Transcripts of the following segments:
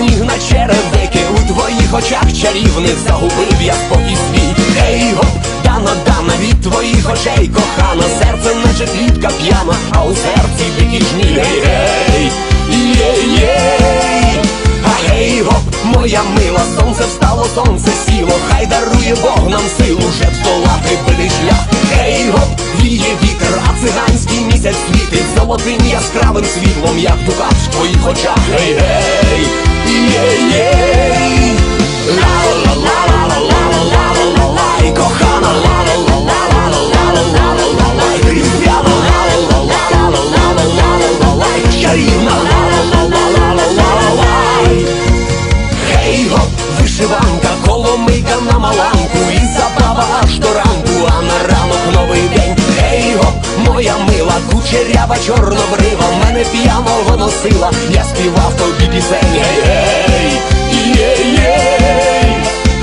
сніг на черевики. У твоїх очах чарівних загубив я спокій свій. Гей, гоп, твоїх очей кохана Серце наче клітка п'яна, а у серці дикі жміль Гей, гей, єй-єй А гей, гоп, моя мила, сонце встало, сонце сіло. Хай дарує Бог нам силу, щоб здолати белий шлях. Гей, гоп, віє вітер, а циганський місяць світить Золотим яскравим світлом, як дукат в твоїх очах. Гей, гей, єй-єй коломийка на маланку І забава аж до ранку, а на ранок новий день. Гей, гоп, моя мила, кучерява чорнобрива Мене п'яного носила, я співав тобі пісень. Гей, гей, єй-єй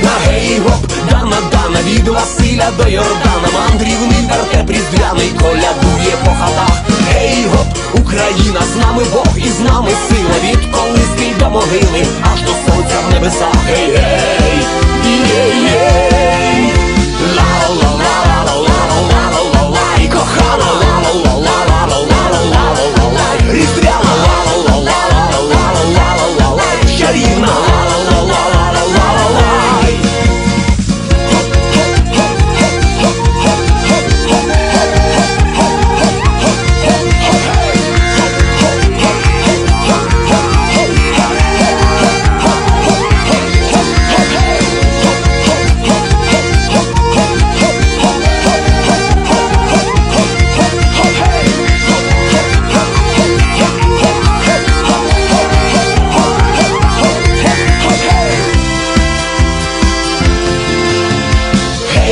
А гей, гоп, дана, дана, від Василя до Йордана Мандрівний вертеп різдвяний колядує по хатах. Гей, гоп, Україна, з нами Бог і з нами сила Від колиски до могили, аж до сонця в небесах. Гей, гей, you.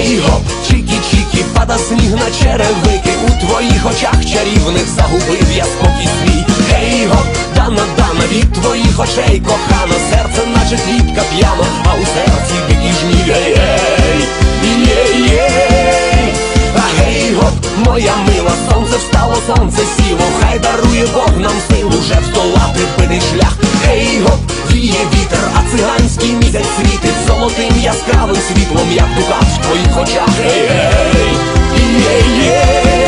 Гей, гоп, чікі-чікі, пада сніг на черевики. У твоїх очах чарівних загубив я спокій свій. Гей, гоп, дана, дана, від твоїх очей кохана. Серце наче клітка п'яна, а у серці дикі жміль Гей, гей, єй-єй А гей, гоп, моя мила, сонце встало, сонце сіло. Хай дарує Бог нам силу, вже здолати битий шлях. Гей, гоп, віє вітер, а циганський місяць світить золотим яскравим світлом, як дуга в твоїх очах. Ей, ей, ей, ей, ей.